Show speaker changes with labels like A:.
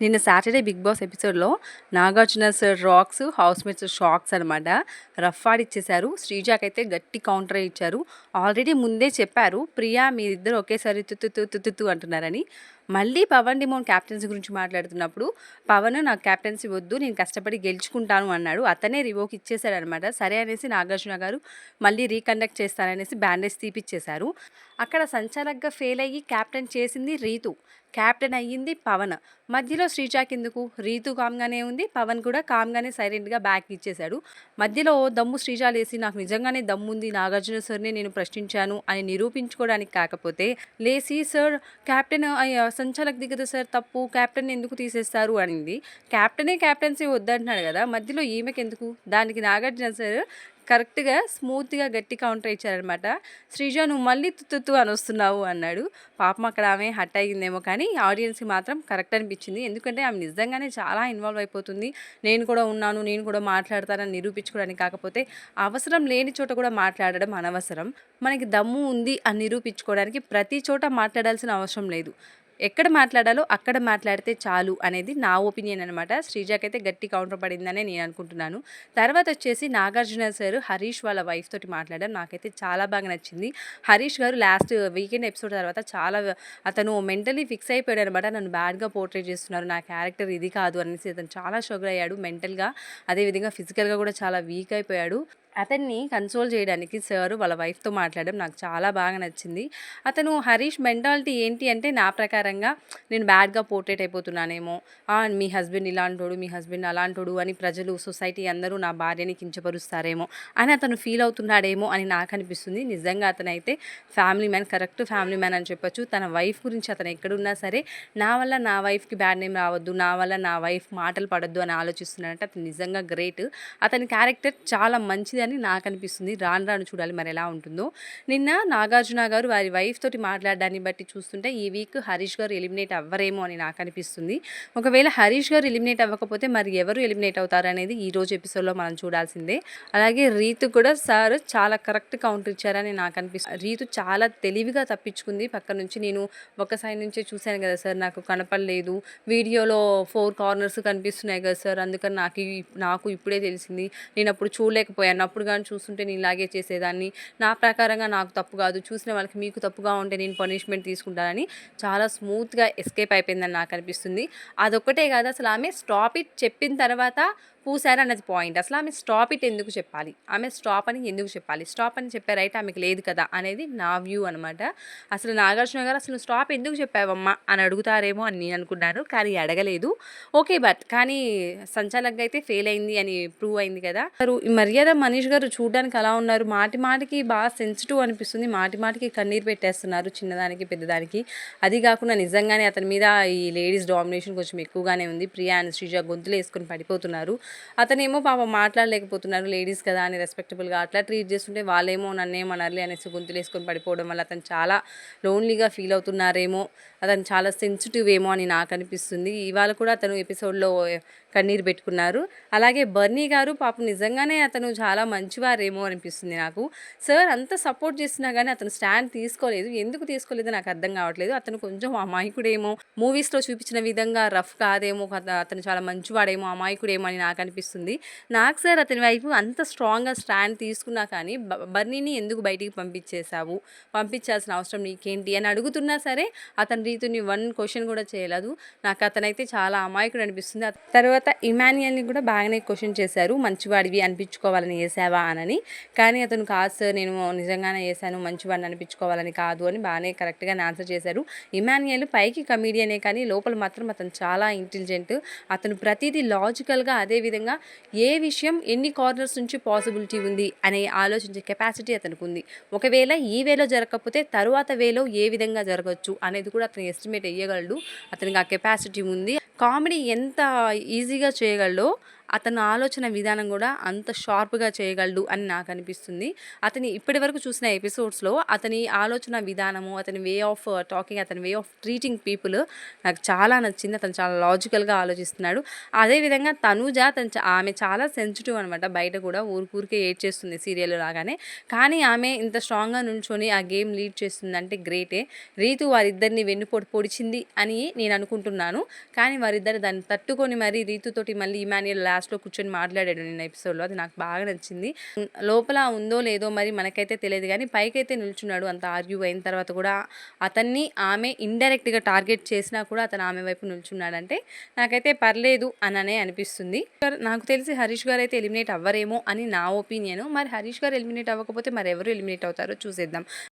A: నిన్న Saturday Bigg Boss ఎపిసోడ్లో Nagarjuna sir rocks house mates shocks అనమాట రఫ్ ఆడిచ్చేశారు శ్రీజాకైతే గట్టి కౌంటర్ ఇచ్చారు. ఆల్రెడీ ముందే చెప్పారు ప్రియా మీరిద్దరు ఒకేసారి తుత్తు తుత్తు తుత్తు అంటున్నారని. మళ్ళీ పవన్ డిమోన్ క్యాప్టెన్సీ గురించి మాట్లాడుతున్నప్పుడు పవన్ నాకు క్యాప్టెన్సీ వద్దు నేను కష్టపడి గెలుచుకుంటాను అన్నాడు. అతనే రివోక్ ఇచ్చేశాడు అనమాట సరే అనేసి నాగార్జున గారు మళ్ళీ రీకండక్ట్ చేస్తారనేసి బ్యాండేజ్ తీపిచ్చేశారు. అక్కడ సంచాలక్గా ఫెయిల్ అయ్యి క్యాప్టెన్ చేసింది రీతు. క్యాప్టెన్ అయ్యింది పవన్. మధ్యలో శ్రీజాకి ఎందుకు? రీతు కామ్గానే ఉంది పవన్ కూడా కామ్గానే సైలెంట్గా బ్యాక్ ఇచ్చేశాడు. మధ్యలో దమ్ము శ్రీజా లేసి నాకు నిజంగానే దమ్ము ఉంది నాగార్జున సార్ని నేను ప్రశ్నించాను అని నిరూపించుకోవడానికి కాకపోతే లేసి సార్ క్యాప్టెన్ సంచాలక్ దిగదు సార్ తప్పు. క్యాప్టెన్ ఎందుకు తీసేస్తారు అనింది. క్యాప్టెనే క్యాప్టెన్సీ వద్దంటున్నాడు కదా మధ్యలో ఈమెకి ఎందుకు? దానికి నాగార్జున సార్ కరెక్ట్గా స్మూత్గా గట్టి కౌంటర్ ఇచ్చారనమాట శ్రీజ నువ్వు మళ్ళీ తుత్తు అని వస్తున్నావు అన్నాడు. పాపం అక్కడ ఆమె హట్ అయ్యిందేమో కానీ ఆడియన్స్కి మాత్రం కరెక్ట్ అనిపించింది. ఎందుకంటే ఆమె నిజంగానే చాలా ఇన్వాల్వ్ అయిపోతుంది. నేను కూడా ఉన్నాను నేను కూడా మాట్లాడతానని నిరూపించుకోవడానికి కాకపోతే అవసరం లేని చోట కూడా మాట్లాడడం అనవసరం. మనకి దమ్ము ఉంది అని నిరూపించుకోవడానికి ప్రతి చోట మాట్లాడాల్సిన అవసరం లేదు. ఎక్కడ మాట్లాడాలో అక్కడ మాట్లాడితే చాలు అనేది నా ఒపీనియన్ అనమాట శ్రీజాకైతే గట్టి కౌంటర్ పడిందనే నేను అనుకుంటున్నాను. తర్వాత వచ్చేసి నాగార్జున సార్ హరీష్ వాళ్ళ వైఫ్ తోటి మాట్లాడడం నాకైతే చాలా బాగా నచ్చింది. హరీష్ గారు లాస్ట్ వీకెండ్ ఎపిసోడ్ తర్వాత చాలా అతను మెంటలీ ఫిక్స్ అయిపోయాడు అనమాట నన్ను బ్యాడ్గా పోర్ట్రేట్ చేస్తున్నారు. నా క్యారెక్టర్ ఇది కాదు అనేసి అతను చాలా షుగర్ అయ్యాడు. మెంటల్గా అదేవిధంగా ఫిజికల్గా కూడా చాలా వీక్ అయిపోయాడు. అతన్ని కన్సోల్ చేయడానికి సార్ వాళ్ళ వైఫ్తో మాట్లాడడం నాకు చాలా బాగా నచ్చింది. అతను హరీష్ మెంటాలిటీ ఏంటి అంటే నా ప్రకారంగా నేను బ్యాడ్గా పోర్ట్రేట్ అయిపోతున్నానేమో. మీ హస్బెండ్ ఇలాంటోడు మీ హస్బెండ్ అలాంటోడు అని ప్రజలు సొసైటీ అందరూ నా భార్యని కించపరుస్తారేమో అని అతను ఫీల్ అవుతున్నాడేమో అని నాకు అనిపిస్తుంది. నిజంగా అతను అయితే family man correct family man అని చెప్పొచ్చు. తన వైఫ్ గురించి అతను ఎక్కడున్నా సరే నా వల్ల నా వైఫ్కి బ్యాడ్ నేమ్ రావద్దు నా వల్ల నా వైఫ్ మాటలు పడద్దు అని ఆలోచిస్తున్నాడంటే అతను నిజంగా గ్రేట్. అతని క్యారెక్టర్ చాలా మంచిది అని నాకు అనిపిస్తుంది రాను రాను చూడాలి మరి ఎలా ఉంటుందో. నిన్న నాగార్జున గారు వారి వైఫ్ తోటి మాట్లాడడాన్ని బట్టి చూస్తుంటే ఈ వీక్ హరీష్ గారు ఎలిమినేట్ అవ్వరేమో అని నాకు అనిపిస్తుంది ఒకవేళ హరీష్ గారు ఎలిమినేట్ అవ్వకపోతే మరి ఎవరు ఎలిమినేట్ అవుతారు అనేది ఈ రోజు ఎపిసోడ్లో మనం చూడాల్సిందే. అలాగే రీతు కూడా సార్ చాలా కరెక్ట్ కౌంటర్ ఇచ్చారని నాకు అనిపిస్తుంది రీతు చాలా తెలివిగా తప్పించుకుంది. పక్క నుంచి నేను ఒక సైడ్ నుంచే చూశాను కదా సార్ నాకు కనపడలేదు. వీడియోలో ఫోర్ కార్నర్స్ కనిపిస్తున్నాయి కదా సార్ అందుకని నాకు నాకు ఇప్పుడే తెలిసింది. నేను అప్పుడు చూడలేకపోయాను. అప్పుడు కానీ చూస్తుంటే నేను ఇలాగే చేసేదాన్ని. నా ప్రకారంగా నాకు తప్పు కాదు. చూసిన వాళ్ళకి మీకు తప్పుగా ఉంటే నేను పనిష్మెంట్ తీసుకుంటానని చాలా స్మూత్గా ఎస్కేప్ అయిపోయిందని నాకు అనిపిస్తుంది. అదొక్కటే కాదు అసలు ఆమె స్టాప్ ఇట్ చెప్పిన తర్వాత పూసారు అన్నది పాయింట్ అసలు ఆమె స్టాప్ ఇట్ ఎందుకు చెప్పాలి? ఆమె స్టాప్ అని ఎందుకు చెప్పాలి? స్టాప్ అని చెప్పే రైట్ ఆమెకు లేదు కదా అనేది నా వ్యూ అనమాట అసలు నాగార్జున గారు అసలు స్టాప్ ఎందుకు చెప్పావమ్మా అని అడుగుతారేమో అని నేను అనుకున్నాను కానీ అడగలేదు. ఓకే బట్ కానీ సంచాలకంగా అయితే ఫెయిల్ అయింది అని ప్రూవ్ అయింది కదా. అసలు ఈ మర్యాద మనీష్ గారు చూడడానికి అలా ఉన్నారు. మాటి మాటికి బాగా సెన్సిటివ్ అనిపిస్తుంది. మాటి మాటికి కన్నీరు పెట్టేస్తున్నారు చిన్నదానికి పెద్దదానికి. అది కాకుండా నిజంగానే అతని మీద ఈ లేడీస్ డామినేషన్ కొంచెం ఎక్కువగానే ఉంది. ప్రియా అండ్ శ్రీజ గొంతులు వేసుకొని పడిపోతున్నారు. అతనేమో పాప మాట్లాడలేకపోతున్నారు లేడీస్ కదా అని రెస్పెక్టబుల్గా అట్లా ట్రీట్ చేస్తుంటే వాళ్ళేమో నన్నేమనర్లే అనేసి గొంతులు వేసుకొని పడిపోవడం వల్ల అతను చాలా లోన్లీగా ఫీల్ అవుతున్నారేమో. అతను చాలా సెన్సిటివ్ ఏమో అని నాకు అనిపిస్తుంది. ఇవాళ కూడా అతను ఎపిసోడ్లో కన్నీరు పెట్టుకున్నారు. అలాగే బర్నీ గారు పాపం నిజంగానే అతను చాలా మంచివారేమో అనిపిస్తుంది నాకు. సార్ అంత సపోర్ట్ చేస్తున్నా కానీ అతను స్టాండ్ తీసుకోలేదు. ఎందుకు తీసుకోలేదో నాకు అర్థం కావట్లేదు. అతను కొంచెం అమాయకుడేమో. మూవీస్లో చూపించిన విధంగా రఫ్ కాదేమో అతను చాలా మంచివాడేమో అమాయకుడేమో అని నాకు అనిపిస్తుంది. నాకు సార్ అతని వైపు అంత స్ట్రాంగ్గా స్టాండ్ తీసుకున్నా కానీ బర్నీని ఎందుకు బయటికి పంపించేశావు? పంపించాల్సిన అవసరం నీకేంటి? అని అడుగుతున్నా సరే అతని రీతిని వన్ క్వశ్చన్ కూడా చేయలేదు. నాకు అతనైతే చాలా అమాయకుడు అనిపిస్తుంది. తర్వాత తర్వాత ఇమాన్యుయల్ని కూడా బాగానే క్వశ్చన్ చేశారు. మంచివాడివి అనిపించుకోవాలని వేసావా అనని. కానీ అతను కాదు సార్ నేను నిజంగానే వేసాను మంచివాడిని అనిపించుకోవాలని కాదు అని బాగానే కరెక్ట్గా ఆన్సర్ చేశారు. ఇమాన్యుయల్ పైకి కమీడియనే కానీ లోపల మాత్రం అతను చాలా ఇంటెలిజెంట్. అతను ప్రతిదీ లాజికల్గా అదేవిధంగా ఏ విషయం ఎన్ని కార్నర్స్ నుంచి పాసిబిలిటీ ఉంది అనే ఆలోచించే కెపాసిటీ అతనికి ఉంది. ఒకవేళ ఈ వేలో జరగకపోతే తరువాత వేలో ఏ విధంగా జరగచ్చు అనేది కూడా అతను ఎస్టిమేట్ వేయగలడు అతనికి ఆ కెపాసిటీ ఉంది. కామెడీ ఎంత ఈజీగా చేయగలడో అతను ఆలోచన విధానం కూడా అంత షార్ప్గా చేయగలడు అని నాకు అనిపిస్తుంది. అతని ఇప్పటి వరకు చూసిన ఎపిసోడ్స్లో అతని ఆలోచన విధానము అతని వే ఆఫ్ టాకింగ్ అతని వే ఆఫ్ ట్రీటింగ్ పీపుల్ నాకు చాలా నచ్చింది. అతను చాలా లాజికల్గా ఆలోచిస్తున్నాడు. అదేవిధంగా తనూజ తను ఆమె చాలా సెన్సిటివ్ అనమాట బయట కూడా ఊరికూరికే ఏడ్ చేస్తుంది సీరియల్ లాగానే. కానీ ఆమె ఇంత స్ట్రాంగ్గా నుంచొని ఆ గేమ్ లీడ్ చేస్తుంది అంటే గ్రేటే. రీతు వారిద్దరిని వెన్నుపోటు పొడిచింది అని నేను అనుకుంటున్నాను. కానీ వారిద్దరు దాన్ని తట్టుకొని మరీ రీతుతోటి మళ్ళీ ఇమాన్యుయల్ లాస్ట్లో కూర్చొని మాట్లాడాడు నిన్న ఎపిసోడ్లో. అది నాకు బాగా నచ్చింది. లోపల ఉందో లేదో మరి మనకైతే తెలియదు కానీ పైకైతే నిల్చున్నాడు. అంత ఆర్గ్యూ అయిన తర్వాత కూడా అతన్ని ఆమె ఇండైరెక్ట్గా టార్గెట్ చేసినా కూడా అతను ఆమె వైపు నిల్చున్నాడంటే నాకైతే పర్లేదు అననే అనిపిస్తుంది. నాకు తెలిసి హరీష్ గారు అయితే ఎలిమినేట్ అవ్వరేమో అని నా ఒపీనియన్. మరి హరీష్ గారు ఎలిమినేట్ అవ్వకపోతే మరి ఎవరు ఎలిమినేట్ అవుతారో చూసేద్దాం.